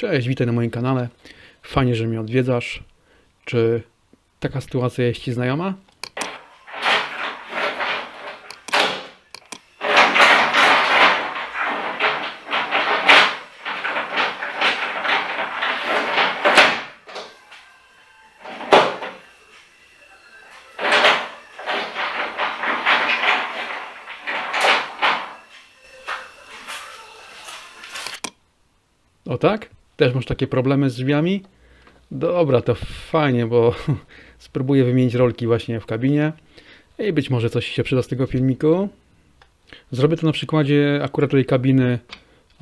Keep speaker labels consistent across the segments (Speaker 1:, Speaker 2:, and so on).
Speaker 1: Cześć, witaj na moim kanale. Fajnie, że mnie odwiedzasz. Czy taka sytuacja jest Ci znajoma? O tak? Też masz takie problemy z drzwiami? Dobra, to fajnie, bo spróbuję wymienić rolki właśnie w kabinie i być może coś się przyda z tego filmiku. Zrobię to na przykładzie akurat tej kabiny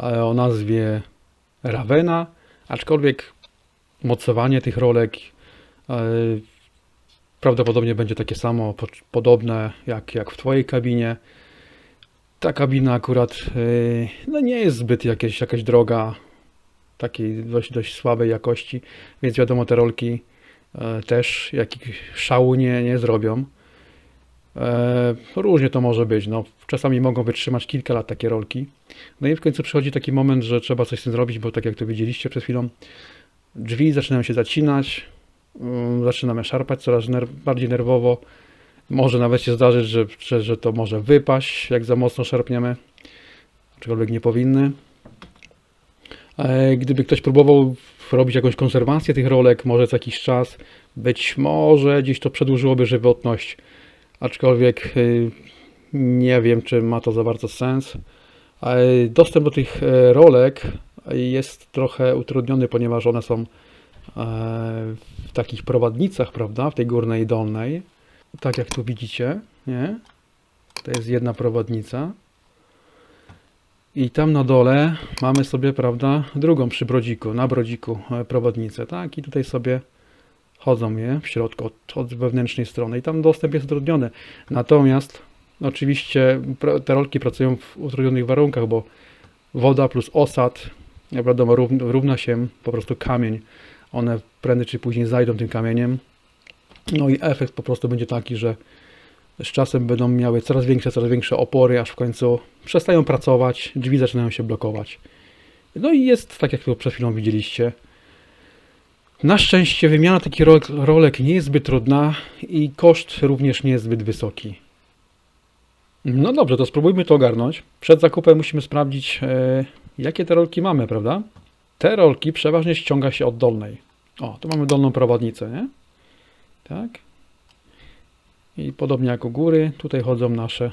Speaker 1: e, o nazwie Ravena, aczkolwiek mocowanie tych rolek e, prawdopodobnie będzie takie samo, po- podobne jak, jak w Twojej kabinie. Ta kabina akurat e, no nie jest zbyt jakieś, jakaś droga, takiej dość, dość słabej jakości, więc wiadomo, te rolki e, też jakichś szału nie, nie zrobią. E, różnie to może być. No, czasami mogą wytrzymać kilka lat takie rolki. No i w końcu przychodzi taki moment, że trzeba coś z tym zrobić, bo tak jak to widzieliście przed chwilą, drzwi zaczynają się zacinać, mm, zaczynamy szarpać coraz ner- bardziej nerwowo. Może nawet się zdarzyć, że, że, że to może wypaść, jak za mocno szarpniemy, aczkolwiek nie powinny. E, Gdyby ktoś próbował robić jakąś konserwację tych rolek, może co jakiś czas, być może gdzieś to przedłużyłoby żywotność, aczkolwiek y, nie wiem, czy ma to za bardzo sens. E, Dostęp do tych e, rolek jest trochę utrudniony, ponieważ one są e, w takich prowadnicach, prawda, w tej górnej i dolnej. Tak jak tu widzicie, nie? To jest jedna prowadnica. I tam na dole mamy sobie, prawda, drugą przy brodziku, na brodziku e, prowadnicę, tak? I tutaj sobie chodzą je w środku od, od wewnętrznej strony i tam dostęp jest utrudniony. Natomiast oczywiście te rolki pracują w utrudnionych warunkach, bo woda plus osad, jak wiadomo, rów- równa się po prostu kamień. One prędzej czy później zajdą tym kamieniem. No i efekt po prostu będzie taki, że z czasem będą miały coraz większe, coraz większe opory, aż w końcu przestają pracować, drzwi zaczynają się blokować. No i jest tak, jak to przed chwilą widzieliście. Na szczęście wymiana takich ro- rolek nie jest zbyt trudna i koszt również nie jest zbyt wysoki. No dobrze, to spróbujmy to ogarnąć. Przed zakupem musimy sprawdzić, e, jakie te rolki mamy, prawda? Te rolki przeważnie ściąga się od dolnej. O, tu mamy dolną prowadnicę, nie? Tak. I podobnie jak u góry, tutaj chodzą nasze,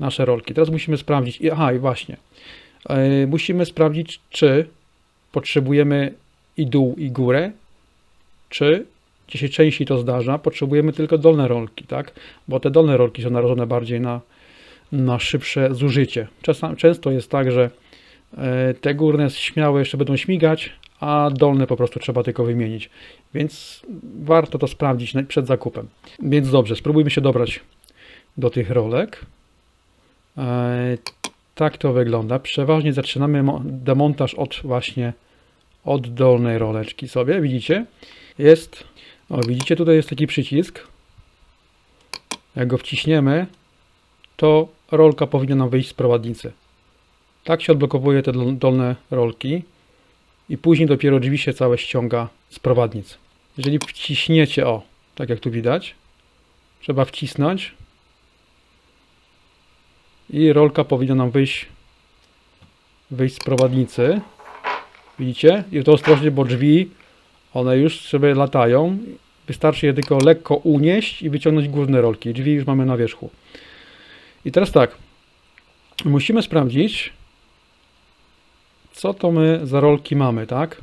Speaker 1: nasze rolki. Teraz musimy sprawdzić, aha i właśnie, E, musimy sprawdzić, czy potrzebujemy i dół, i górę, czy, gdzie się częściej to zdarza, potrzebujemy tylko dolne rolki, tak? Bo te dolne rolki są narażone bardziej na, na szybsze zużycie. Często jest tak, że e, te górne śmiałe jeszcze będą śmigać, a dolne po prostu trzeba tylko wymienić. Więc warto to sprawdzić przed zakupem. Więc dobrze, spróbujmy się dobrać do tych rolek. E, tak to wygląda. Przeważnie zaczynamy mo- demontaż od właśnie od dolnej roleczki sobie. Widzicie? Jest. O, widzicie, tutaj jest taki przycisk. Jak go wciśniemy, to rolka powinna nam wyjść z prowadnicy. Tak się odblokowuje te dol- dolne rolki i później dopiero drzwi się całe ściąga z prowadnic. Jeżeli wciśniecie, o, tak jak tu widać, trzeba wcisnąć i rolka powinna nam wyjść, wyjść z prowadnicy. Widzicie? I to ostrożnie, bo drzwi, one już sobie latają. Wystarczy je tylko lekko unieść i wyciągnąć górne rolki. Drzwi już mamy na wierzchu. I teraz tak, musimy sprawdzić, co to my za rolki mamy, tak?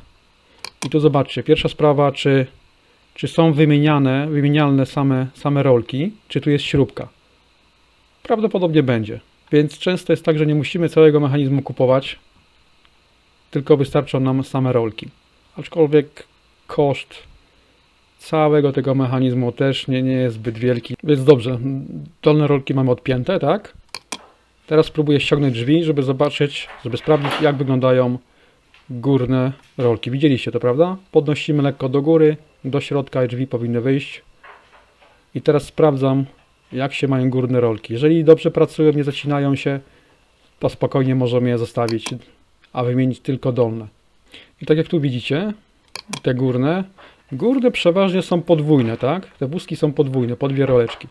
Speaker 1: I tu zobaczcie, pierwsza sprawa, czy, czy są wymieniane, wymienialne same, same rolki, czy tu jest śrubka. Prawdopodobnie będzie. Więc często jest tak, że nie musimy całego mechanizmu kupować, tylko wystarczą nam same rolki. Aczkolwiek koszt całego tego mechanizmu też nie, nie jest zbyt wielki. Więc dobrze, dolne rolki mamy odpięte, tak? Teraz spróbuję ściągnąć drzwi, żeby zobaczyć, żeby sprawdzić jak wyglądają górne rolki. Widzieliście to, prawda? Podnosimy lekko do góry, do środka i drzwi powinny wyjść. I teraz sprawdzam, jak się mają górne rolki. Jeżeli dobrze pracują, nie zacinają się, to spokojnie możemy je zostawić, a wymienić tylko dolne. I tak jak tu widzicie, te górne, górne przeważnie są podwójne, tak? Te wózki są podwójne, po dwie roleczki.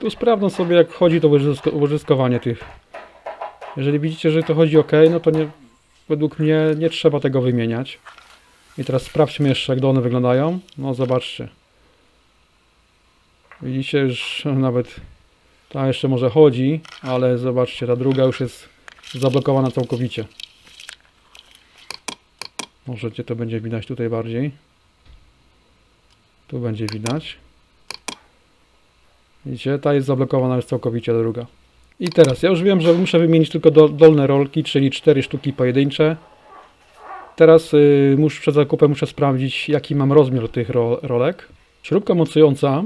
Speaker 1: Tu sprawdzą sobie jak chodzi to łożysko- łożyskowanie tych. Jeżeli widzicie, że to chodzi ok, no to nie, według mnie nie trzeba tego wymieniać. I teraz sprawdźmy jeszcze jak one wyglądają. No zobaczcie. Widzicie, już nawet ta jeszcze może chodzi, ale zobaczcie, ta druga już jest zablokowana całkowicie. Możecie to będzie widać tutaj bardziej. Tu będzie widać. Widzicie, ta jest zablokowana już całkowicie, druga. I teraz, ja już wiem, że muszę wymienić tylko do, dolne rolki, czyli 4 sztuki pojedyncze. Teraz y, muszę, przed zakupem muszę sprawdzić, jaki mam rozmiar tych ro, rolek. Śrubka mocująca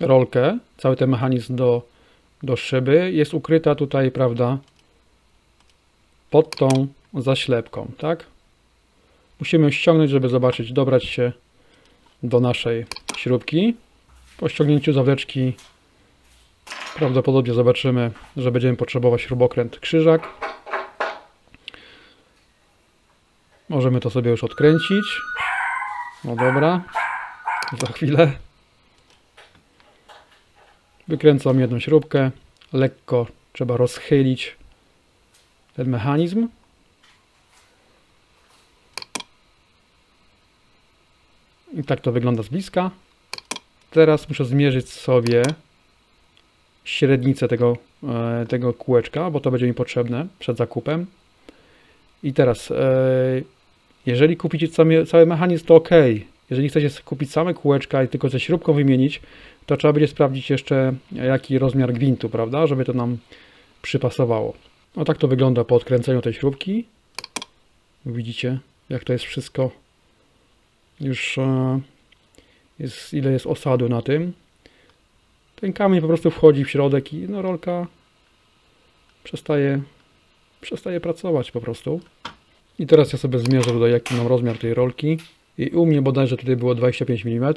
Speaker 1: rolkę, cały ten mechanizm do, do szyby jest ukryta tutaj, prawda, pod tą zaślepką, tak? Musimy ją ściągnąć, żeby zobaczyć, dobrać się do naszej śrubki. Po ściągnięciu zawleczki prawdopodobnie zobaczymy, że będziemy potrzebować śrubokręt krzyżak. Możemy to sobie już odkręcić. No dobra. Za chwilę. Wykręcam jedną śrubkę. Lekko trzeba rozchylić ten mechanizm. I tak to wygląda z bliska. Teraz muszę zmierzyć sobie średnicę tego, e, tego kółeczka, bo to będzie mi potrzebne przed zakupem. I teraz, e, jeżeli kupicie cały, cały mechanizm, to ok. Jeżeli chcecie kupić same kółeczka i tylko ze śrubką wymienić, to trzeba będzie sprawdzić jeszcze jaki rozmiar gwintu, prawda, żeby to nam przypasowało. No tak to wygląda po odkręceniu tej śrubki. Widzicie, jak to jest wszystko już e, jest, ile jest osadu na tym. Ten kamień po prostu wchodzi w środek i no rolka przestaje, przestaje pracować po prostu. I teraz ja sobie zmierzę tutaj jaki mam rozmiar tej rolki. I u mnie bodajże tutaj było 25 mm.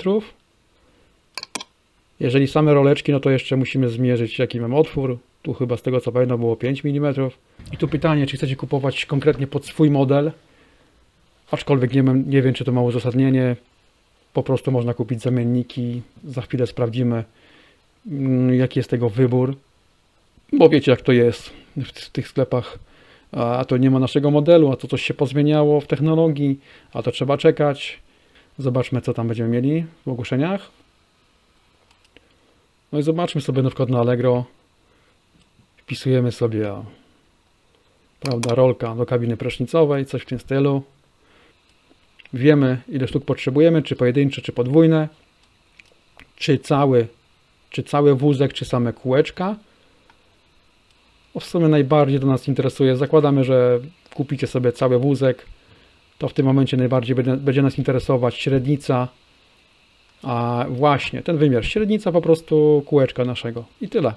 Speaker 1: Jeżeli same roleczki, no to jeszcze musimy zmierzyć jaki mam otwór. Tu chyba z tego co pamiętam było 5 mm. I tu pytanie, czy chcecie kupować konkretnie pod swój model. Aczkolwiek nie, mam, nie wiem, czy to ma uzasadnienie. Po prostu można kupić zamienniki. Za chwilę sprawdzimy, jaki jest tego wybór. Bo wiecie, jak to jest w, tych sklepach. A to nie ma naszego modelu, a to coś się pozmieniało w technologii, a to trzeba czekać. Zobaczmy, co tam będziemy mieli w ogłoszeniach. No i zobaczmy sobie na przykład na Allegro. Wpisujemy sobie, prawda, rolka do kabiny prysznicowej, coś w tym stylu. Wiemy, ile sztuk potrzebujemy, czy pojedyncze, czy podwójne, czy cały, czy cały wózek, czy same kółeczka. O, w sumie najbardziej to nas interesuje. Zakładamy, że kupicie sobie cały wózek, to w tym momencie najbardziej będzie, nas interesować średnica, a właśnie ten wymiar, średnica po prostu kółeczka naszego i tyle.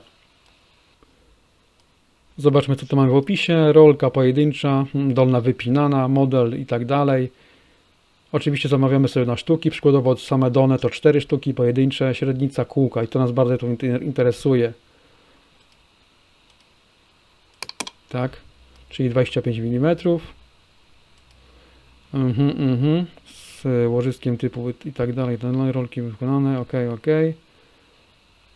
Speaker 1: Zobaczmy, co tu mamy w opisie. Rolka pojedyncza, dolna wypinana, model i tak dalej. Oczywiście zamawiamy sobie na sztuki, przykładowo same done to 4 sztuki pojedyncze, średnica kółka i to nas bardzo tu inter- interesuje. Tak, czyli 25 mm. Mhm, mhm. Z łożyskiem typu i tak dalej, dalej, rolki wykonane, ok, ok.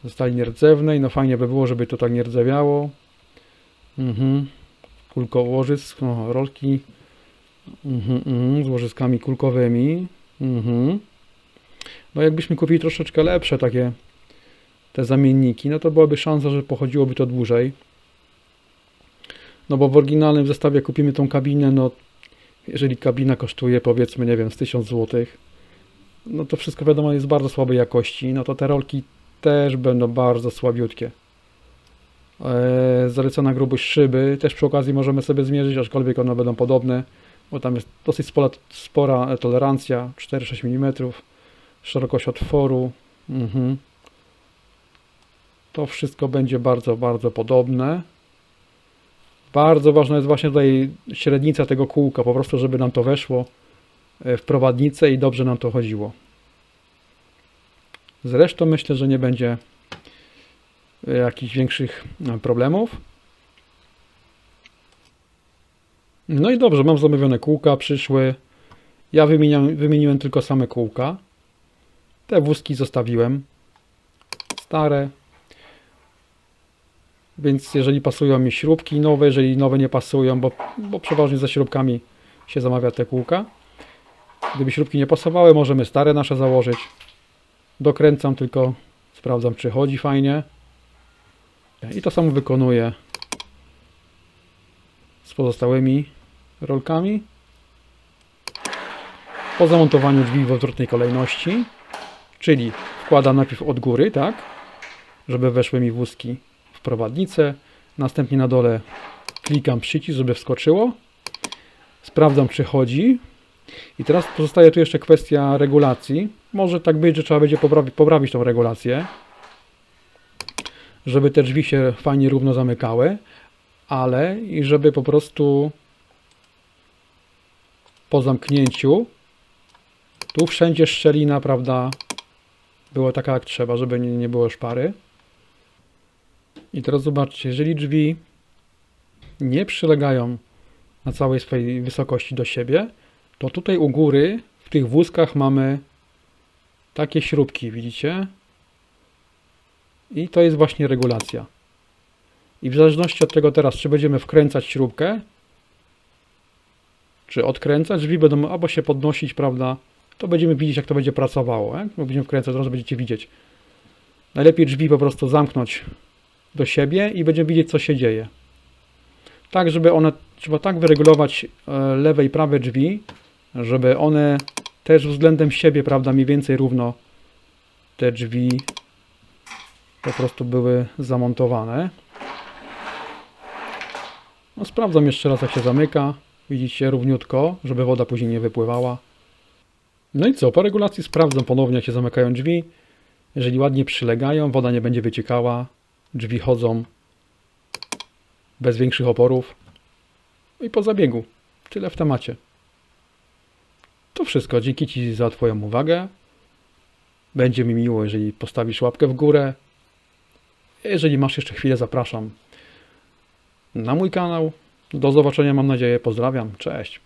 Speaker 1: Ze stali nierdzewnej, no fajnie by było, żeby to tak nie rdzewiało. Mhm. Kulko łożysk, o, rolki Mhm, mhm, z łożyskami kulkowymi. Mhm. No jakbyśmy kupili troszeczkę lepsze takie te zamienniki, no to byłaby szansa, że pochodziłoby to dłużej. No bo w oryginalnym zestawie kupimy tą kabinę, no jeżeli kabina kosztuje powiedzmy, nie wiem, z 1000 zł, no to wszystko wiadomo jest bardzo słabej jakości, no to te rolki też będą bardzo słabiutkie. Eee, grubość szyby też przy okazji możemy sobie zmierzyć, aczkolwiek one będą podobne bo tam jest dosyć spora, spora tolerancja, 4-6 mm, szerokość otworu. Mhm. To wszystko będzie bardzo, bardzo podobne. Bardzo ważna jest właśnie tutaj średnica tego kółka, po prostu żeby nam to weszło w prowadnicę i dobrze nam to chodziło. Zresztą myślę, że nie będzie jakichś większych problemów. No i dobrze, mam zamówione kółka, przyszły. Ja wymieniam, wymieniłem tylko same kółka. Te wózki zostawiłem. Stare. Więc jeżeli pasują mi śrubki nowe, jeżeli nowe nie pasują, bo, bo przeważnie ze śrubkami się zamawia te kółka. Gdyby śrubki nie pasowały, możemy stare nasze założyć. Dokręcam tylko, sprawdzam czy chodzi fajnie. I to samo wykonuję z pozostałymi rolkami. Po zamontowaniu drzwi w odwrotnej kolejności, czyli wkładam najpierw od góry, tak, żeby weszły mi wózki w prowadnicę. Następnie na dole klikam przycisk, żeby wskoczyło. Sprawdzam, czy chodzi. I teraz pozostaje tu jeszcze kwestia regulacji. Może tak być, że trzeba będzie poprawi, poprawić tą regulację, żeby te drzwi się fajnie równo zamykały, ale i żeby po prostu po zamknięciu tu wszędzie szczelina, prawda, była taka jak trzeba, żeby nie, nie było szpary. I teraz zobaczcie, jeżeli drzwi nie przylegają na całej swojej wysokości do siebie, to tutaj u góry w tych wózkach mamy takie śrubki, widzicie? I to jest właśnie regulacja. I w zależności od tego teraz, czy będziemy wkręcać śrubkę, czy odkręcać, drzwi będą albo się podnosić, prawda? To będziemy widzieć, jak to będzie pracowało. Jak będziemy wkręcać, zaraz będziecie widzieć. Najlepiej drzwi po prostu zamknąć do siebie i będziemy widzieć, co się dzieje. Tak, żeby one, trzeba tak wyregulować e, lewe i prawe drzwi, żeby one też względem siebie, prawda, mniej więcej równo te drzwi po prostu były zamontowane. No, sprawdzam jeszcze raz, jak się zamyka. Widzicie, równiutko, żeby woda później nie wypływała. No i co, po regulacji sprawdzam ponownie, jak się zamykają drzwi. Jeżeli ładnie przylegają, woda nie będzie wyciekała, drzwi chodzą bez większych oporów. No I po zabiegu. Tyle w temacie. To wszystko. Dzięki Ci za Twoją uwagę. Będzie mi miło, jeżeli postawisz łapkę w górę. Jeżeli masz jeszcze chwilę, zapraszam na mój kanał. Do zobaczenia, mam nadzieję. Pozdrawiam. Cześć.